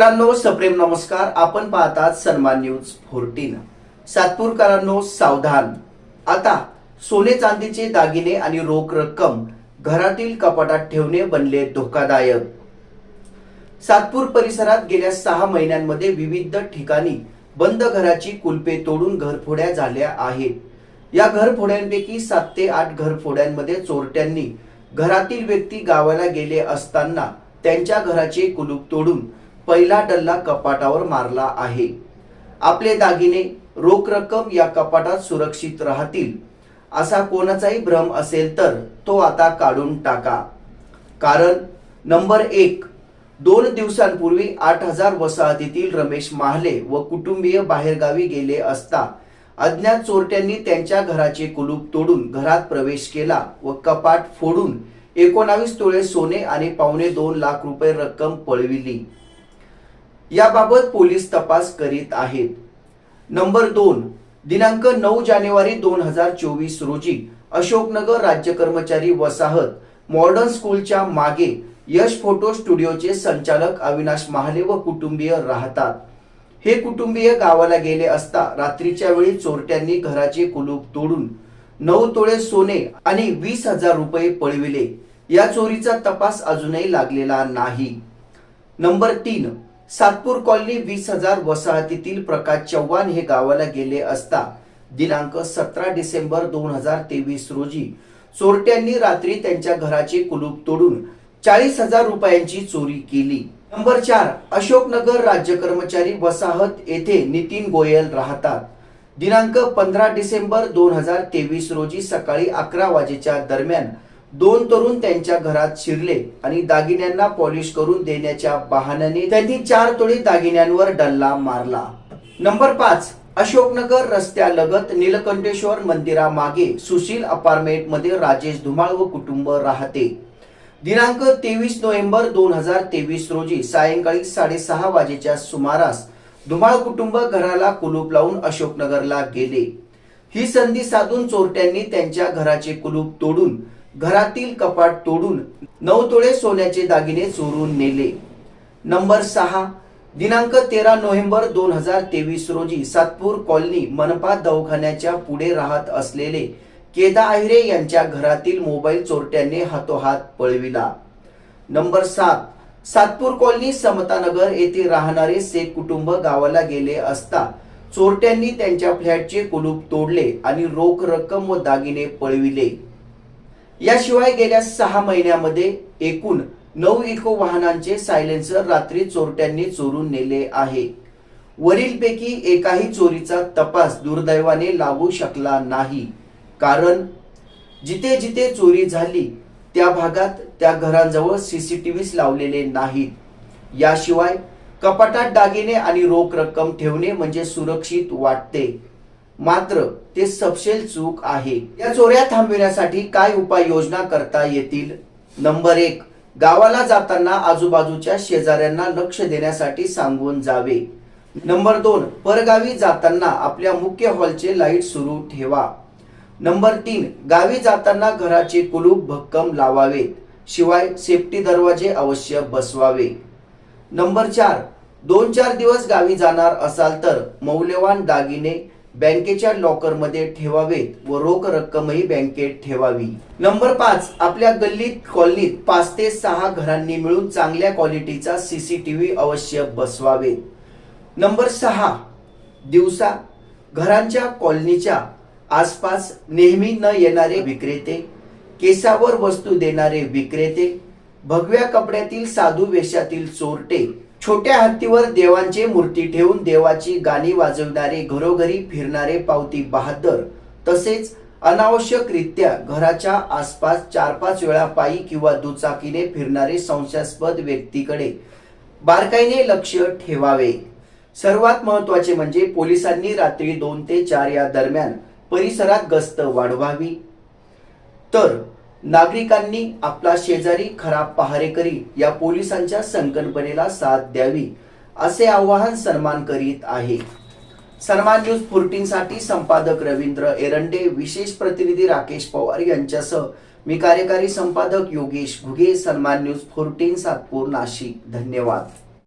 मित्रांनो सप्रेम नमस्कार. आपण पाहतात सन्मान न्यूज फोर्टीन. सातपूरकरांनो सावधान. आता सोने चांदीचे दागिने आणि रोख रक्कम घरातील कपाटात ठेवणे बनले धोकादायक. सातपूर परिसरात गेल्या सहा महिन्यांमध्ये विविध ठिकाणी बंद घराची कुलपे तोडून घरफोड्या झाल्या आहेत. या घरफोड्यांपैकी सात ते आठ घरफोड्यांमध्ये चोरट्यांनी घरातील व्यक्ती गावाला गेले असताना त्यांच्या घराचे कुलूप तोडून पहिला डल्ला कपाटावर मारला आहे. आपले दागिने रोख रक्कम या कपाटात सुरक्षित राहतील असा कोणाचाही भ्रम असेल तर तो आता काढून टाका. कारण नंबर एक दोन दिवसांपूर्वी आठ हजार वसाहतीतील रमेश महाले व कुटुंबीय बाहेरगावी गेले असता अज्ञात चोरट्यांनी त्यांच्या घराचे कुलूप तोडून घरात प्रवेश केला व कपाट फोडून एकोणावीस तोळे सोने आणि पावणे दोन लाख रुपये रक्कम पळविली. याबाबत पोलीस तपास करीत आहेत. नंबर दोन दिनांक नऊ जानेवारी दोन हजार चोवीस रोजी अशोकनगर राज्य कर्मचारी वसाहत मॉडर्न स्कूलच्या मागे यश फोटो स्टुडिओचे संचालक अविनाश महाले व कुटुंबीय राहतात. हे कुटुंबीय गावाला गेले असता रात्रीच्या वेळी चोरट्यांनी घराचे कुलूप तोडून नऊ तोळे सोने आणि वीस हजार रुपये पळविले. या चोरीचा तपास अजूनही लागलेला नाही. नंबर तीन सातपूर कॉलनी वीस हजार वसाहतीतील प्रकाश चव्हाण हे गावाला गेले असता दिनांक सतरा डिसेंबर दोन हजार तेवीस रोजी चोरट्यांनी रात्री त्यांच्या घराचे कुलूप तोडून चाळीस हजार रुपयांची चोरी केली. नंबर चार अशोकनगर राज्य कर्मचारी वसाहत येथे नितीन गोयल राहतात. दिनांक पंधरा डिसेंबर दोन हजार तेवीस रोजी सकाळी अकरा वाजेच्या दरम्यान दोन तरुण त्यांच्या घरात शिरले आणि दागिन्यांना पॉलिश करून देण्याच्या बहाण्याने त्यांनी चार तोळी दागिन्यांवर डल्ला मारला. नंबर पाच अशोकनगर रस्त्यालगत नीलकंठेश्वर मंदिरामागे सुशील अपार्टमेंटमध्ये राजेश धुमाळ व कुटुंब राहते. दिनांक तेवीस नोव्हेंबर दोन हजार तेवीस रोजी सायंकाळी साडेसहा वाजेच्या सुमारास धुमाळ कुटुंब घराला कुलूप लावून अशोकनगरला गेले. ही संधी साधून चोरट्यांनी त्यांच्या घराचे कुलूप तोडून घरातील कपाट तोडून नऊ तोळे सोन्याचे दागिने चोरून नेले. नंबर सहा दिनांक तेरा नोव्हेंबर दोन हजार तेवीस रोजी सातपूर कॉलनी मनपा दवाखान्याच्या पुढे राहत असलेले केदा आहिरे यांच्या घरातील मोबाईल चोरट्यांनी हातोहात पळविला. नंबर सात सातपूर कॉलनी समतानगर येथे राहणारे शेख कुटुंब गावाला गेले असता चोरट्यांनी त्यांच्या फ्लॅटचे कुलूप तोडले आणि रोख रक्कम व दागिने पळविले. याशिवाय गेल्या सहा महिन्यामध्ये एकूण नऊ इको वाहनांचे सायलेन्सर रात्री चोरट्यांनी चोरून नेले आहे. वरीलपैकी एकाही चोरीचा तपास दुर्दैवाने लागू शकला नाही. कारण जिथे जिथे चोरी झाली त्या भागात त्या घरांजवळ सीसीटीव्ही लावलेले नाहीत. याशिवाय कपाटात दागिने आणि रोख रक्कम ठेवणे म्हणजे सुरक्षित वाटते. मात्र ते सपशेल चूक आहे. या चोऱ्या थांबविण्यासाठी काय उपाययोजना करता येतील? नंबर एक गावाला जाताना आजूबाजूच्या शेजाऱ्यांना लक्ष देण्यासाठी सांगून जावे. नंबर दोन परगावी जाताना आपल्या मुख्य हॉलचे लाइट सुरू ठेवा. नंबर तीन गावी जाताना घराचे कुलूप भक्कम लावावेत शिवाय सेफ्टी दरवाजे अवश्य बसवावे. नंबर चार दोन चार दिवस गावी जाणार असाल तर मौल्यवान दागिने बँकेच्या लॉकरमध्ये ठेवावेत व रोख रक्कमही बँकेत ठेवावी. नंबर पाच आपल्या गल्लीत कॉलनीत पाच ते सहा घरांनी मिळून चांगल्या क्वालिटीचा सीसीटीव्ही अवश्य बसवावे नंबर सहा दिवसा घरांच्या कॉलनीच्या आसपास नेहमी न येणारे विक्रेते केसावर वस्तू देणारे विक्रेते भगव्या कपड्यातील साधू वेशातील चोरटे छोट्या हत्तीवर देवांचे मूर्ती ठेवून देवाची गाणी वाजवणारे घरोघरी फिरणारे पावती बहादर तसेच अनावश्यकरित्या घराच्या आसपास चार पाच वेळा पायी किंवा दुचाकीने फिरणारे संशयास्पद व्यक्तीकडे बारकाईने लक्ष ठेवावे. सर्वात महत्त्वाचे म्हणजे पोलिसांनी रात्री दोन ते चार या दरम्यान परिसरात गस्त वाढवावी. तर नागरिकांनी आपला शेजारी खराब पहारेकरी या पोलिसांच्या संकल्पनेला साथ द्यावी असे आवाहन सन्मान करीत आहे. सन्मान न्यूज फोर्टीन साठी संपादक रवींद्र एरंडे विशेष प्रतिनिधी राकेश पवार यांच्यासह मी कार्यकारी संपादक योगेश घुगे सन्मान न्यूज फोर्टीन सातपूर नाशिक. धन्यवाद.